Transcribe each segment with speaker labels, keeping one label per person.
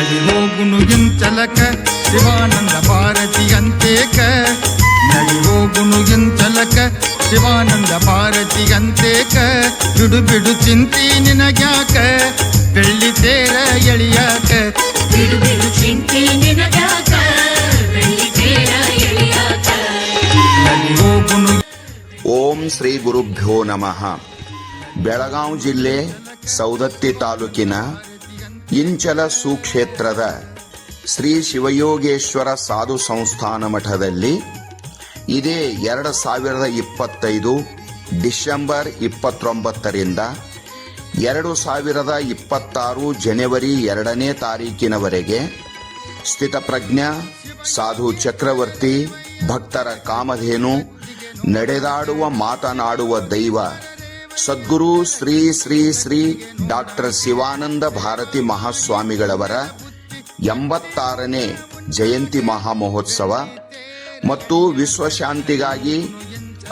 Speaker 1: ಎಂಚಲಕ ಶಿವಾನಂದ ಪಾರತಿ ಅಂತೇಕ ನಡಿ ಹೋಗುನು ಎಂಚಲಕ ಶಿವಾನಂದ ಪಾರತಿ ಅಂತೇಕ ಬಿಡು ಬಿಡು ಚಿಂತಿ ನಿನಗ್ಯಾಕ ಬೆಳ್ಳಿ ತೇರ ಎಳಿಯಾಕ.
Speaker 2: ಬಿಡು ಬಿಡು ಚಿಂತಿ ನಿನಗ್ಯಾಕ ಬೆಳ್ಳಿ ತೇರ ಎಳೆಯಾಕ.
Speaker 3: ಓಂ ಶ್ರೀ ಗುರುಭ್ಯೋ ನಮಃ. ಬೆಳಗಾವಿ ಜಿಲ್ಲೆ ಸೌದತ್ತಿ ತಾಲೂಕಿನ ಇಂಚಲ ಸುಕ್ಷೇತ್ರದ ಶ್ರೀ ಶಿವಯೋಗೇಶ್ವರ ಸಾಧು ಸಂಸ್ಥಾನ ಮಠದಲ್ಲಿ ಇದೇ ಎರಡು ಸಾವಿರದ ಇಪ್ಪತ್ತೈದು ಡಿಸೆಂಬರ್ ಇಪ್ಪತ್ತೊಂಬತ್ತರಿಂದ ಎರಡು ಸಾವಿರದ ಇಪ್ಪತ್ತಾರು ಜನವರಿ ಎರಡನೇ ತಾರೀಕಿನವರೆಗೆ ಸ್ಥಿತಪ್ರಜ್ಞ, ಸಾಧು ಚಕ್ರವರ್ತಿ, ಭಕ್ತರ ಕಾಮಧೇನು, ನಡೆದಾಡುವ, ಮಾತನಾಡುವ ದೈವ ಸದ್ಗುರು ಶ್ರೀ ಶ್ರೀ ಶ್ರೀ ಡಾಕ್ಟರ್ ಶಿವಾನಂದ ಭಾರತಿ ಮಹಾಸ್ವಾಮಿಗಳವರ ಎಂಬತ್ತಾರನೇ ಜಯಂತಿ ಮಹಾಮಹೋತ್ಸವ ಮತ್ತು ವಿಶ್ವಶಾಂತಿಗಾಗಿ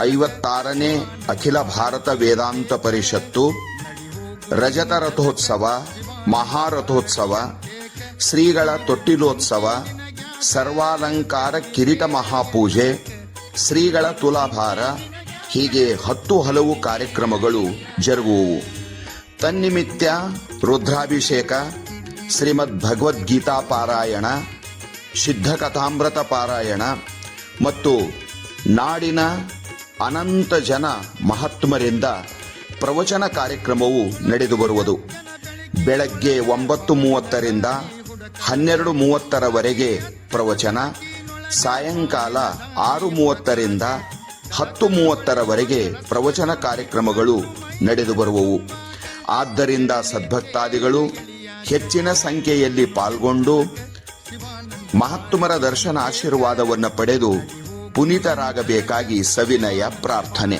Speaker 3: ಐವತ್ತಾರನೇ ಅಖಿಲ ಭಾರತ ವೇದಾಂತ ಪರಿಷತ್ತು ರಜತ ರಥೋತ್ಸವ ಮಹಾರಥೋತ್ಸವ, ಶ್ರೀಗಳ ತೊಟ್ಟಿಲೋತ್ಸವ, ಸರ್ವಾಲಂಕಾರ ಕಿರೀಟ ಮಹಾಪೂಜೆ, ಶ್ರೀಗಳ ತುಲಾಭಾರ ಹೀಗೆ ಹತ್ತು ಹಲವು ಕಾರ್ಯಕ್ರಮಗಳು ಜರುಗುವು. ತನ್ನಿಮಿತ್ಯ ರುದ್ರಾಭಿಷೇಕ, ಶ್ರೀಮದ್ ಭಗವದ್ಗೀತಾ ಪಾರಾಯಣ, ಸಿದ್ಧಕಥಾಮೃತ ಪಾರಾಯಣ ಮತ್ತು ನಾಡಿನ ಅನಂತ ಜನ ಮಹಾತ್ಮರಿಂದ ಪ್ರವಚನ ಕಾರ್ಯಕ್ರಮವು ನಡೆದು ಬರುವುದು. ಬೆಳಗ್ಗೆ ಒಂಬತ್ತು ಮೂವತ್ತರಿಂದ ಹನ್ನೆರಡು ಮೂವತ್ತರವರೆಗೆ ಪ್ರವಚನ, ಸಾಯಂಕಾಲ ಆರು ಮೂವತ್ತರಿಂದ ಹತ್ತು ಮೂವತ್ತರವರೆಗೆ ಪ್ರವಚನ ಕಾರ್ಯಕ್ರಮಗಳು ನಡೆದು ಬರುವವು. ಆದ್ದರಿಂದ ಸದ್ಭಕ್ತಾದಿಗಳು ಹೆಚ್ಚಿನ ಸಂಖ್ಯೆಯಲ್ಲಿ ಪಾಲ್ಗೊಂಡು ಮಹತ್ತುಮರ ದರ್ಶನ ಆಶೀರ್ವಾದವನ್ನು ಪಡೆದು ಪುನೀತರಾಗಬೇಕಾಗಿ ಸವಿನಯ ಪ್ರಾರ್ಥನೆ.